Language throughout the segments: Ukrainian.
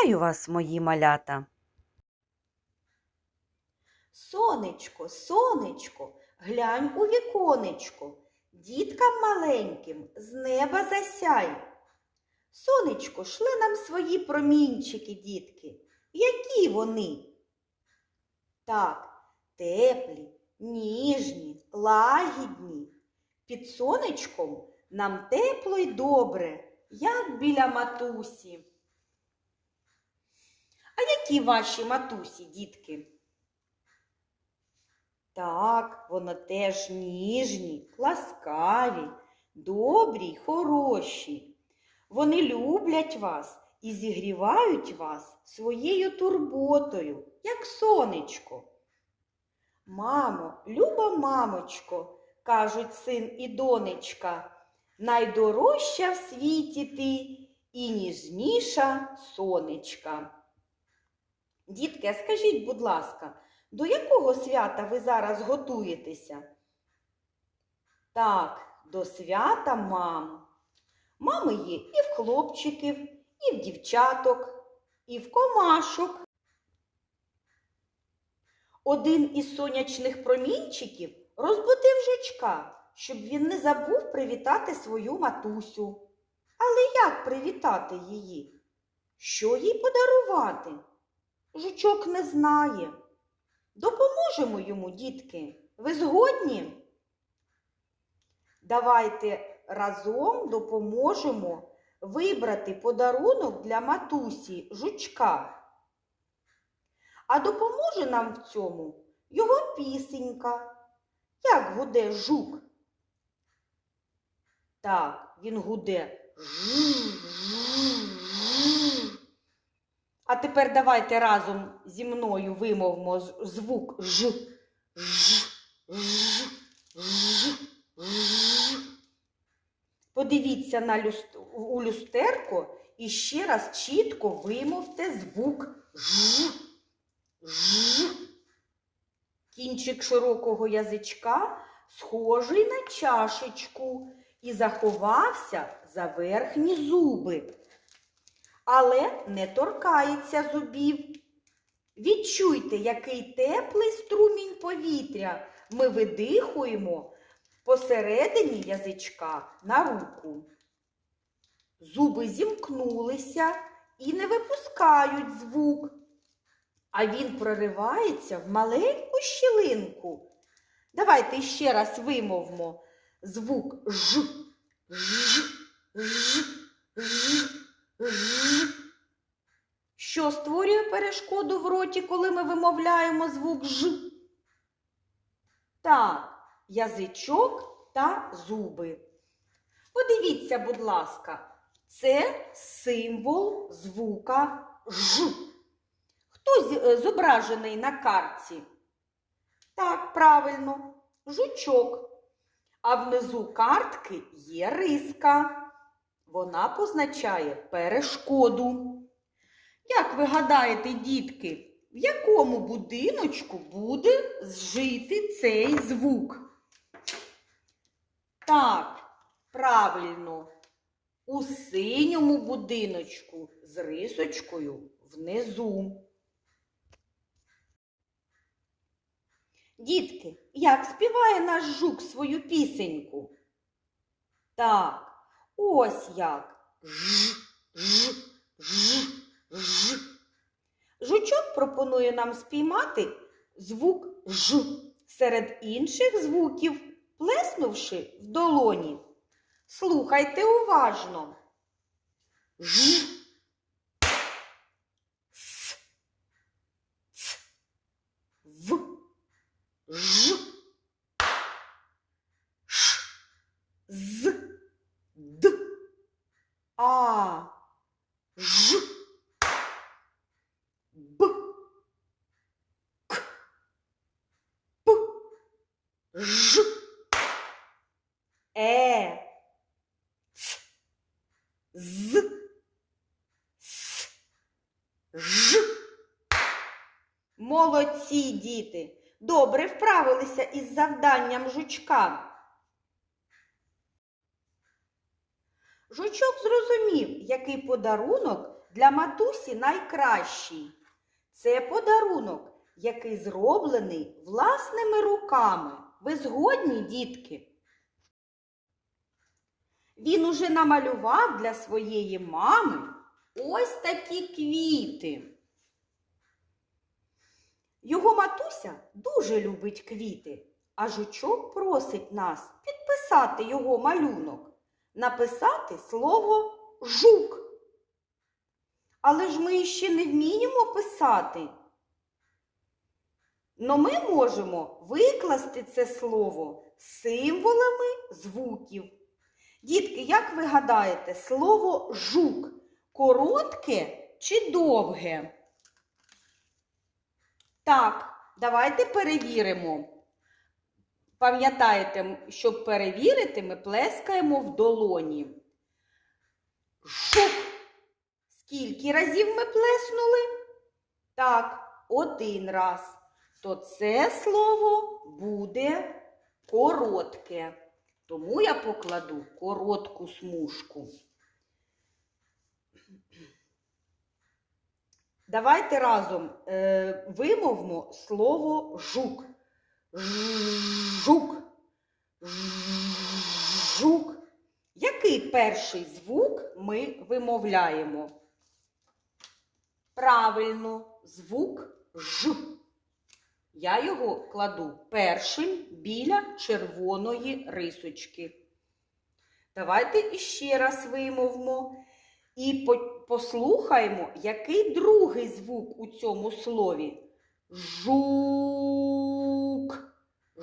Вітаю вас, мої малята! Сонечко, сонечко, глянь у віконечко, діткам маленьким з неба засяй. Сонечко, шли нам свої промінчики, дітки. Які вони? Так, теплі, ніжні, лагідні. Під сонечком нам тепло й добре, як біля матусі. А які ваші матусі, дітки? Так, воно теж ніжні, ласкаві, добрі й хороші. Вони люблять вас і зігрівають вас своєю турботою, як сонечко. Мамо, люба мамочко, кажуть син і донечка, найдорожча в світі ти і ніжніша сонечка. Дітки, скажіть, будь ласка, до якого свята ви зараз готуєтеся? Так, до свята мам. Мами є і в хлопчиків, і в дівчаток, і в комашок. Один із сонячних промінчиків розбудив жучка, щоб він не забув привітати свою матусю. Але як привітати її? Що їй подарувати? Жучок не знає. Допоможемо йому, дітки. Ви згодні? Давайте разом допоможемо вибрати подарунок для матусі жучка. А допоможе нам в цьому його пісенька. Як гуде жук? Так, він гуде. Жу-жу-жу. А тепер давайте разом зі мною вимовимо звук Ж. Ж. Ж. Ж. Ж. Подивіться на люст... у люстерко і ще раз чітко вимовте звук Ж. Ж. Кінчик широкого язичка схожий на чашечку і заховався за верхні зуби але не торкається зубів. Відчуйте, який теплий струмінь повітря ми видихуємо посередині язичка на руку. Зуби зімкнулися і не випускають звук, а він проривається в маленьку щілинку. Давайте ще раз вимовмо звук Ж, Ж, Ж, Ж. Ж. Що створює перешкоду в роті, коли ми вимовляємо звук Ж? Так, язичок та зуби. Подивіться, будь ласка, це символ звука Ж. Хто е, зображений на картці? Так, правильно, жучок. А внизу картки є риска. Вона позначає перешкоду. Як ви гадаєте, дітки, в якому будиночку буде зжити цей звук? Так, правильно, у синьому будиночку з рисочкою внизу. Дітки, як співає наш жук свою пісеньку? Так. Ось як. Ж, ж, ж, ж. Жучок пропонує нам спіймати звук Ж серед інших звуків, плеснувши в долоні. Слухайте уважно. Ж. С. Ц. В. Ж. А. Ж. Б. К. П. Ж. Е. Ц. З. С. Ж. Молодці, діти! Добре вправилися із завданням жучка. Жучок зрозумів, який подарунок для матусі найкращий. Це подарунок, який зроблений власними руками. Ви згодні, дітки? Він уже намалював для своєї мами ось такі квіти. Його матуся дуже любить квіти, а жучок просить нас підписати його малюнок, написати слово жук. Але ж ми ще не вміємо писати. Но ми можемо викласти це слово символами звуків. Дітки, як ви гадаєте, слово жук коротке чи довге? Так, давайте перевіримо. Пам'ятаєте, щоб перевірити, ми плескаємо в долоні. Жук. Скільки разів ми плеснули? Так, один раз. То це слово буде коротке. Тому я покладу коротку смужку. Давайте разом е, вимовмо слово жук. Жук. Жук. Який перший звук ми вимовляємо? Правильно, звук Ж. Я його кладу першим біля червоної рисочки. Давайте іще раз вимовмо і послухаємо, який другий звук у цьому слові. Жук.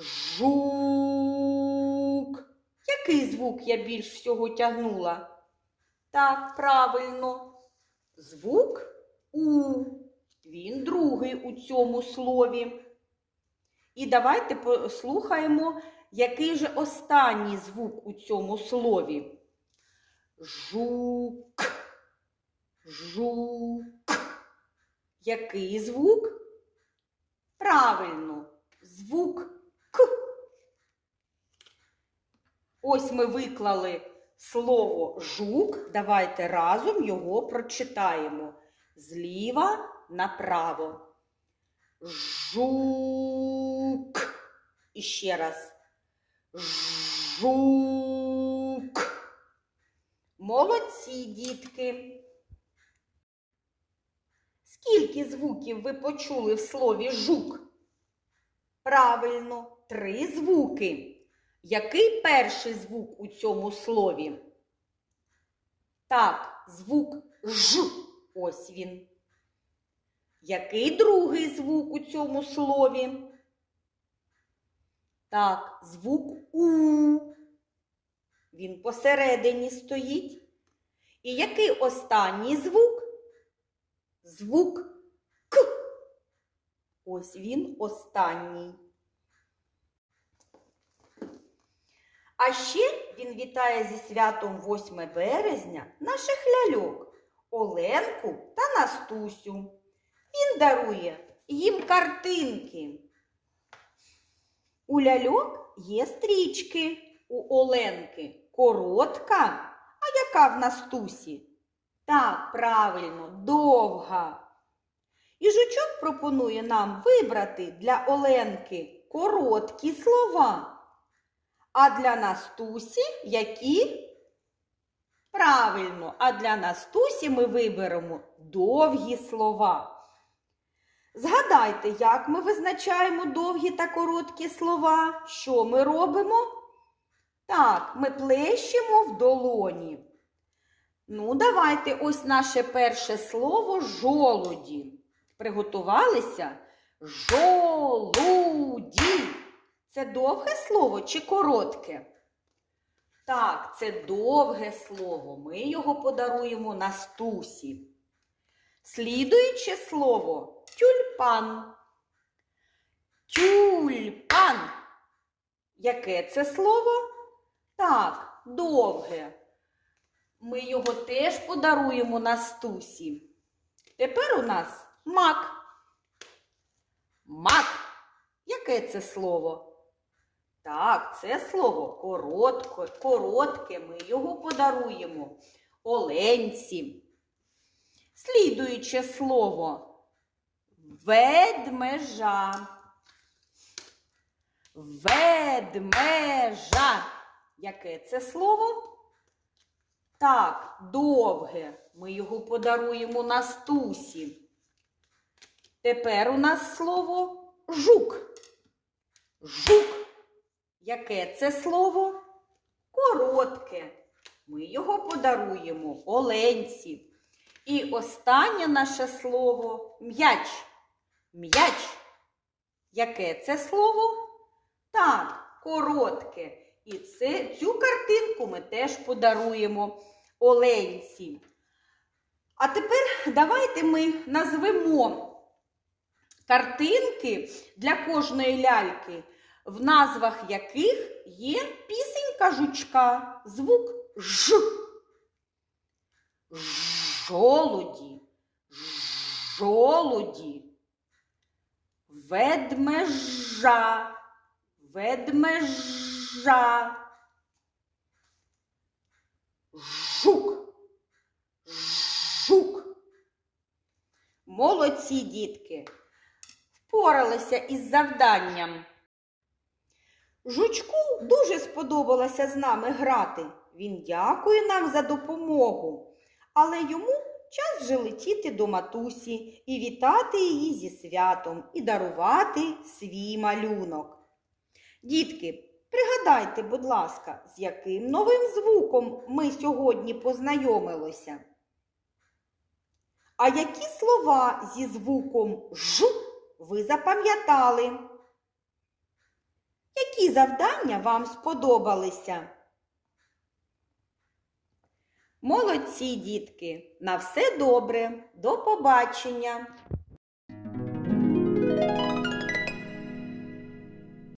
Жук. Який звук я більш всього тягнула? Так, правильно. Звук У. Він другий у цьому слові. І давайте послухаємо, який же останній звук у цьому слові. Жук. Жук. Який звук? Правильно, звук К. Ось ми виклали слово жук. Давайте разом його прочитаємо зліва направо. Жук. І ще раз. Жук. Молодці, дітки. Скільки звуків ви почули в слові жук? Правильно, три звуки. Який перший звук у цьому слові? Так, звук Ж. Ось він. Який другий звук у цьому слові? Так, звук У. Він посередині стоїть. І який останній звук? Звук К. Ось він останній. А ще він вітає зі святом 8 березня наших ляльок Оленку та Настусю. Він дарує їм картинки. У ляльок є стрічки, у Оленки коротка, а яка в Настусі? Так, правильно, довга. І жучок пропонує нам вибрати для Оленки короткі слова. А для Настусі які? Правильно, а для Настусі ми виберемо довгі слова. Згадайте, як ми визначаємо довгі та короткі слова. Що ми робимо? Так, ми плещемо в долоні. Ну, давайте ось наше перше слово жолуді. Приготувалися? Жолуді. Це довге слово чи коротке? Так, це довге слово. Ми його подаруємо Настусі. Слідуюче слово тюльпан. Тюльпан. Яке це слово? Так, довге. Ми його теж подаруємо Настусі. Тепер у нас мак. Мак. Яке це слово? Так, це слово коротко, коротке. Ми його подаруємо Оленці. слідуюче слово ведмежа. Ведмежа. Яке це слово? Так, довге. Ми його подаруємо Настусі. Тепер у нас слово жук. Жук. Яке це слово? Коротке. Ми його подаруємо Оленці. І останнє наше слово м'яч. М'яч. Яке це слово? Так, коротке. І це, цю картинку ми теж подаруємо Оленці. А тепер давайте ми назвемо картинки для кожної ляльки, в назвах яких є пісенька жучка, звук Ж. Жолуді, жолуді, ведмежа, ведмежа, жук, жук. Молодці дітки, впоралися із завданням. Жучку дуже сподобалося з нами грати. Він дякує нам за допомогу, але йому час вже летіти до матусі і вітати її зі святом і дарувати свій малюнок. Дітки, пригадайте, будь ласка, з яким новим звуком ми сьогодні познайомилися? А які слова зі звуком Ж ви запам'ятали? Які завдання вам сподобалися? Молодці, дітки! На все добре! До побачення!